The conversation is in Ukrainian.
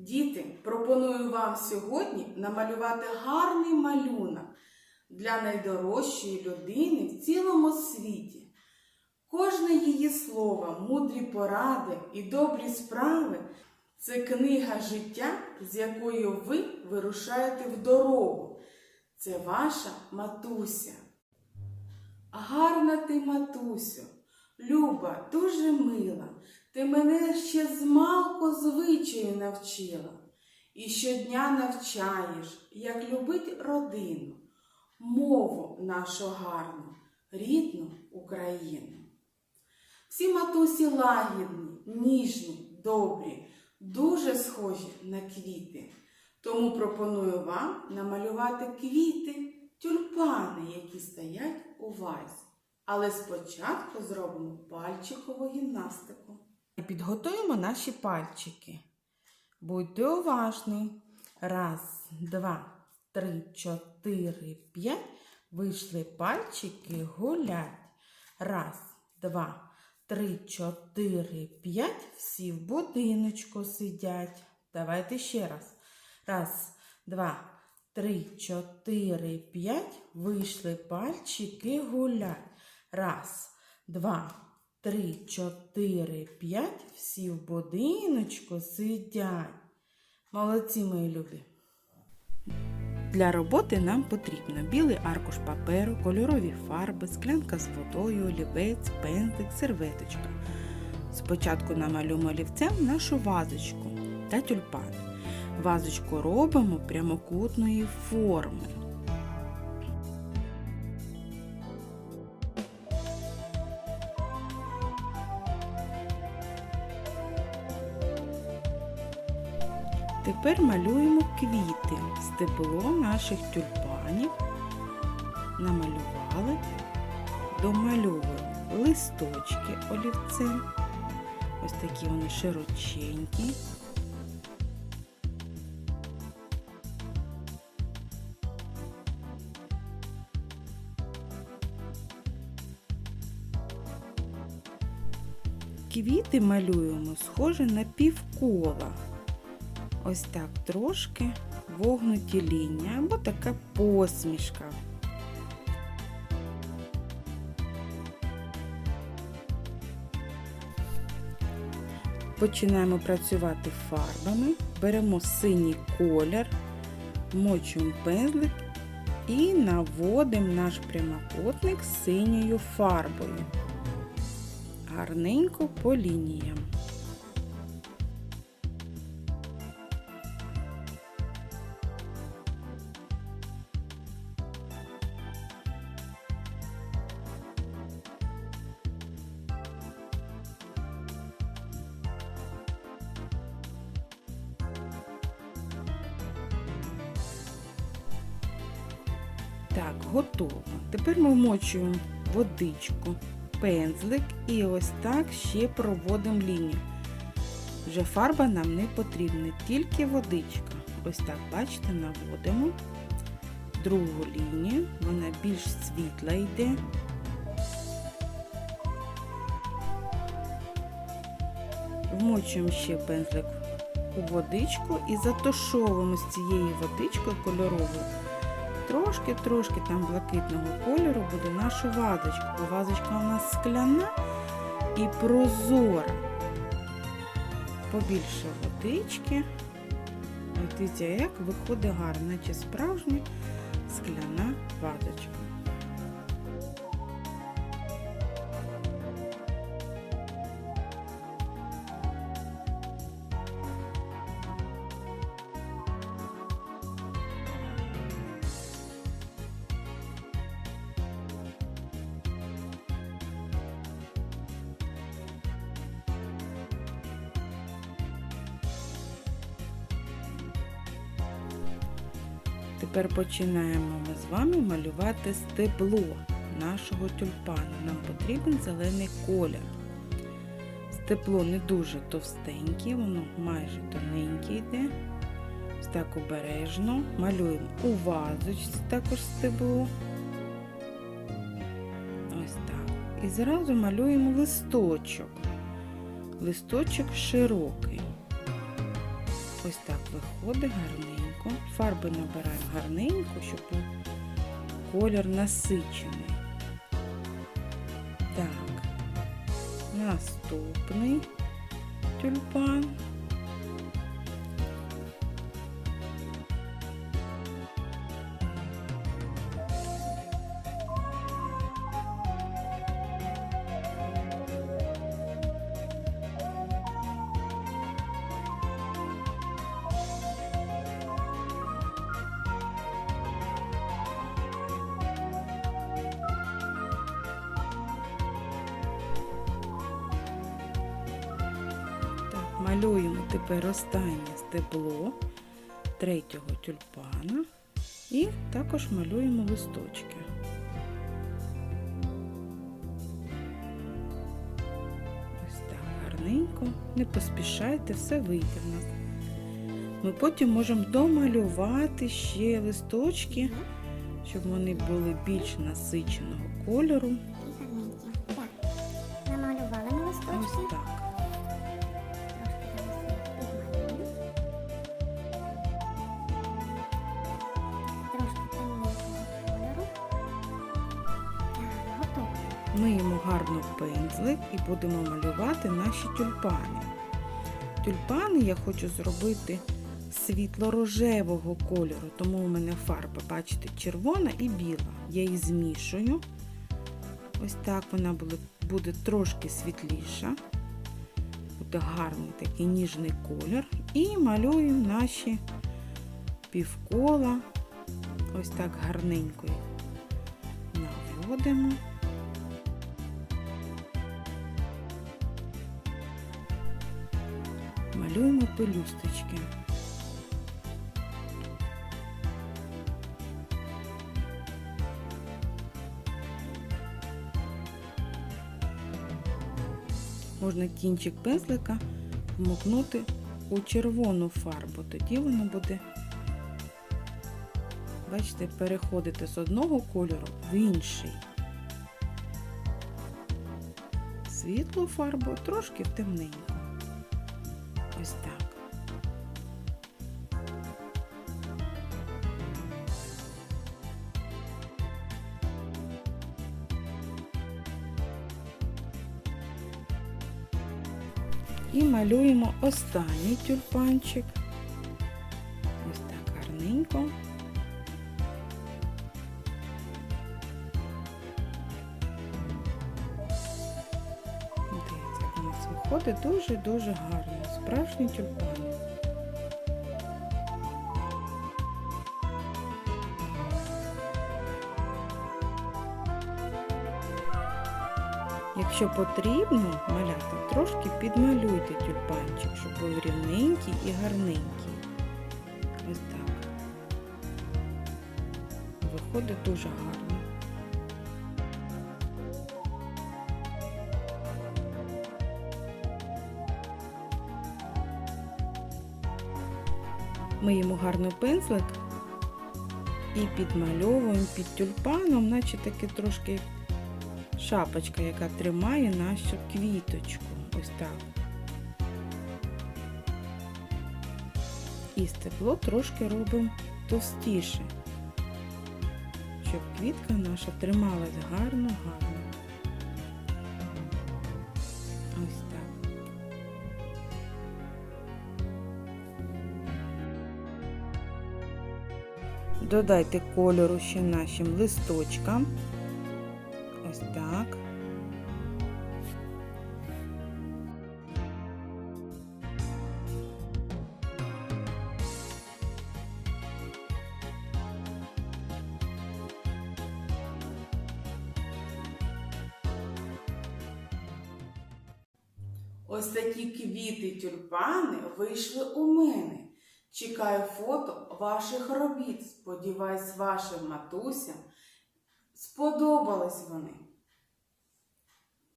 Діти, пропоную вам сьогодні намалювати гарний малюнок для найдорожчої людини в цілому світі. Кожне її слово, мудрі поради і добрі справи це книга життя, з якою ви вирушаєте в дорогу. Це ваша матуся. Гарна ти, матусю, Люба, дуже мила. Ти мене ще з малку звичаю навчила. І щодня навчаєш, як любить родину, мову нашу гарну, рідну Україну. Всі матусі лагідні, ніжні, добрі, дуже схожі на квіти. Тому пропоную вам намалювати квіти, тюльпани, які стоять у вазі. Але спочатку зробимо пальчикову гімнастику. Підготуємо наші пальчики. Будьте уважні. Раз, два, три, чотири, п'ять. Вийшли пальчики гулять. Раз, два, три, чотири, п'ять. Всі в будиночку сидять. Давайте ще раз. Раз, два, три, чотири, п'ять. Вийшли пальчики гулять. Раз, два, три, чотири, п'ять. Всі в будиночку сидять. Молодці, мої любі. Для роботи нам потрібно білий аркуш паперу, кольорові фарби, склянка з водою, олівець, пензлик, серветочка. Спочатку намалюємо олівцем нашу вазочку та тюльпани. Вазочку робимо прямокутної форми. Тепер малюємо квіти, стебло наших тюльпанів. Намалювали, домальовуємо листочки олівцем. Ось такі вони широченькі. Квіти малюємо схоже на півкола. Ось так трошки вогнуті лінії або така посмішка. Починаємо працювати фарбами, беремо синій колір, мочуємо пензлик і наводимо наш прямокутник синьою фарбою. Гарненько по лініям. Так, готово. Тепер ми вмочуємо водичку, пензлик і ось так ще проводимо лінію. Вже фарба нам не потрібна, тільки водичка. Ось так, бачите, наводимо другу лінію, вона більш світла йде. Вмочуємо ще пензлик у водичку і затушовуємо з цією водичкою кольоровою. Трошки-трошки там блакитного кольору буде наша вазочка, бо вазочка у нас скляна і прозора. Побільше водички. Дивіться, як виходить гарно, наче справжня скляна вазочка. Тепер починаємо ми з вами малювати стебло нашого тюльпана. Нам потрібен зелений колір. Стебло не дуже товстеньке, воно майже тоненьке йде. Ось так обережно. Малюємо у вазочці також стебло. Ось так. І зразу малюємо листочок. Листочок широкий. Ось так виходить гарненько. Фарби набираємо гарненько, щоб був колір насичений. Так, наступний тюльпан. Малюємо тепер останнє стебло третього тюльпана і також малюємо листочки. Ось так гарненько, не поспішайте, все вийде в нас. Ми потім можемо домалювати ще листочки, щоб вони були більш насиченого кольору. Миємо гарно пензлик і будемо малювати наші тюльпани. Тюльпани я хочу зробити світло-рожевого кольору, тому у мене фарба, бачите, червона і біла. Я їх змішую. Ось так вона буде, трошки світліша. Буде гарний такий ніжний колір. І малюємо наші півкола. Ось так гарненько їх наводимо. Малюємо пелюсточки. Можна кінчик пензлика вмокнути у червону фарбу, тоді воно буде, бачите, переходити з одного кольору в інший. Світлу фарбу трошки темненьку. Ось так. І малюємо останній тюльпанчик. Ось так гарненько. Дивіться, як у нас виходить дуже-дуже гарно. Справжній тюльпан. Якщо потрібно маляти, трошки підмалюйте тюльпанчик, щоб був рівненький і гарненький. Ось так. Виходить дуже гарно. Миємо гарно пензлик і підмальовуємо під тюльпаном, наче таки трошки шапочка, яка тримає нашу квіточку. Ось так. І стебло трошки робимо товстіше, щоб квітка наша трималась гарно-гарно. Додайте кольору ще нашим листочкам. Ось так. Ось такі квіти тюльпани вийшли у мене. Чекаю фото ваших робіт. Сподіваюсь, вашим матусям сподобались вони.